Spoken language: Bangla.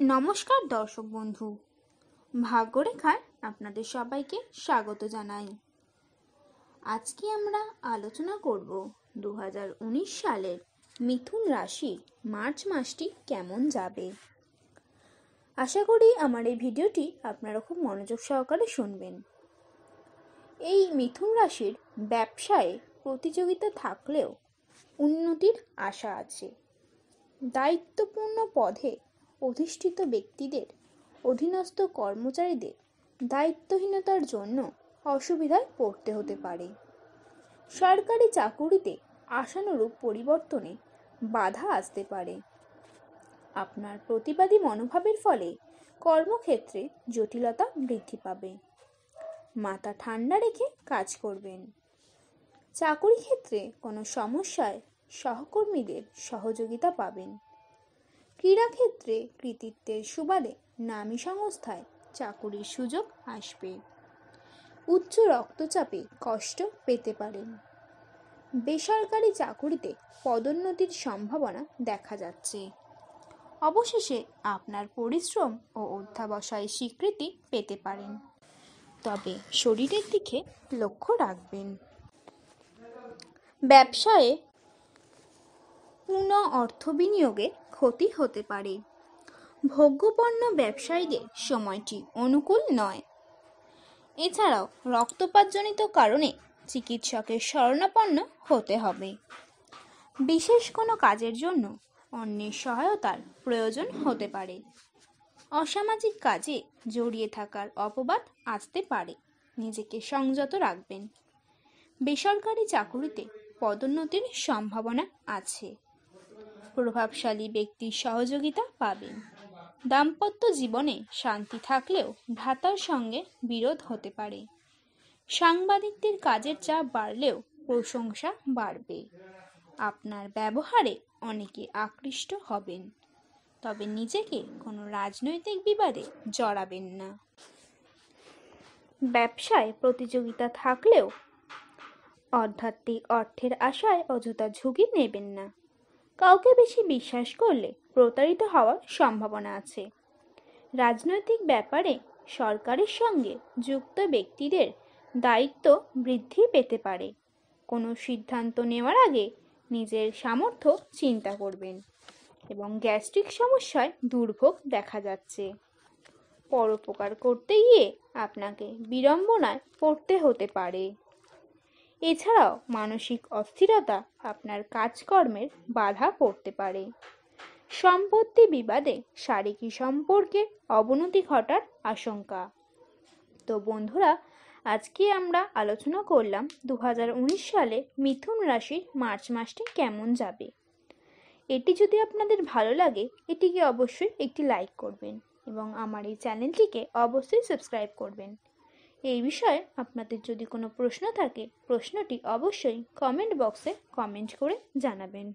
নমস্কার দর্শক বন্ধু। ভাগ্যরেখায় আপনাদের সবাইকে স্বাগত জানাই। আজকে আমরা আলোচনা করব দু হাজার উনিশ সালের মিথুন রাশির মার্চ মাসটি কেমন যাবে? আশা করি আমার এই ভিডিওটি আপনারা খুব মনোযোগ সহকারে শুনবেন। এই মিথুন রাশির ব্যবসায়ে প্রতিযোগিতা থাকলেও উন্নতির আশা আছে। দায়িত্বপূর্ণ পদে অধিষ্ঠিত ব্যক্তিদের, অধীনস্থ কর্মচারীদের দায়িত্বহীনতার জন্য অসুবিধায় পড়তে হতে পারে। সরকারি চাকুরিতে আশানুরূপ পরিবর্তনে বাধা আসতে পারে। আপনার প্রতিবাদী মনোভাবের ফলে কর্মক্ষেত্রে জটিলতা বৃদ্ধি পাবে। মাথা ঠান্ডা রেখে কাজ করবেন। চাকুরি ক্ষেত্রে কোনো সমস্যায় সহকর্মীদের সহযোগিতা পাবেন। ক্রীড়াক্ষেত্রে কৃতিত্বের সুবাদে নামী সংস্থায় চাকুরির সুযোগ আসবে। উচ্চ রক্তচাপে কষ্ট পেতে পারেন। বেসরকারি চাকুরিতে পদোন্নতির সম্ভাবনা দেখা যাচ্ছে। অবশেষে আপনার পরিশ্রম ও অধ্যাবসায় স্বীকৃতি পেতে পারেন। তবে শরীরের দিকে লক্ষ্য রাখবেন। ব্যবসায়ে পুনঃ অর্থ বিনিয়োগে ক্ষতি হতে পারে। ভোগ্যপণ্য ব্যবসায়ীদের সময়টি অনুকূল নয়। এছাড়াও রক্তপাতজনিত কারণে চিকিৎসকের শরণাপন্ন হতে হবে। বিশেষ কোনো কাজের জন্য অন্যের সহায়তার প্রয়োজন হতে পারে। অসামাজিক কাজে জড়িয়ে থাকার অপবাদ আসতে পারে। নিজেকে সংযত রাখবেন। বেসরকারি চাকুরিতে পদোন্নতির সম্ভাবনা আছে। প্রভাবশালী ব্যক্তির সহযোগিতা পাবেন। দাম্পত্য জীবনে শান্তি থাকলেও ভ্রাতার সঙ্গে বিরোধ হতে পারে। সাংবাদিকদের কাজের চাপ বাড়লেও প্রশংসা বাড়বে। আপনার ব্যবহারে অনেকে আকৃষ্ট হবেন, তবে নিজেকে কোনো রাজনৈতিক বিবাদে জড়াবেন না। ব্যবসায় প্রতিযোগিতা থাকলেও আধ্যাত্মিক অর্থের আশায় অযথা ঝুঁকি নেবেন না। কাউকে বেশি বিশ্বাস করলে প্রতারিত হওয়ার সম্ভাবনা আছে। রাজনৈতিক ব্যাপারে সরকারের সঙ্গে যুক্ত ব্যক্তিদের দায়িত্ব বৃদ্ধি পেতে পারে। কোনো সিদ্ধান্ত নেওয়ার আগে নিজের সামর্থ্য চিন্তা করবেন এবং গ্যাস্ট্রিক সমস্যায় দুর্ভোগ দেখা যাচ্ছে। পরোপকার করতে গিয়ে আপনাকে বিড়ম্বনায় পড়তে হতে পারে। এছাড়াও মানসিক অস্থিরতা আপনার কাজকর্মের বাধা পড়তে পারে। সম্পত্তি বিবাদে শারীরিক সম্পর্কে অবনতি ঘটার আশঙ্কা। তো বন্ধুরা, আজকে আমরা আলোচনা করলাম দু হাজার উনিশ সালে মিথুন রাশির মার্চ মাসটি কেমন যাবে। এটি যদি আপনাদের ভালো লাগে, এটিকে অবশ্যই একটি লাইক করবেন এবং আমার এই চ্যানেলটিকে অবশ্যই সাবস্ক্রাইব করবেন। এই বিষয়ে আপনাদের যদি কোনো প্রশ্ন থাকে প্রশ্নটি অবশ্যই কমেন্ট বক্সে কমেন্ট করে জানাবেন।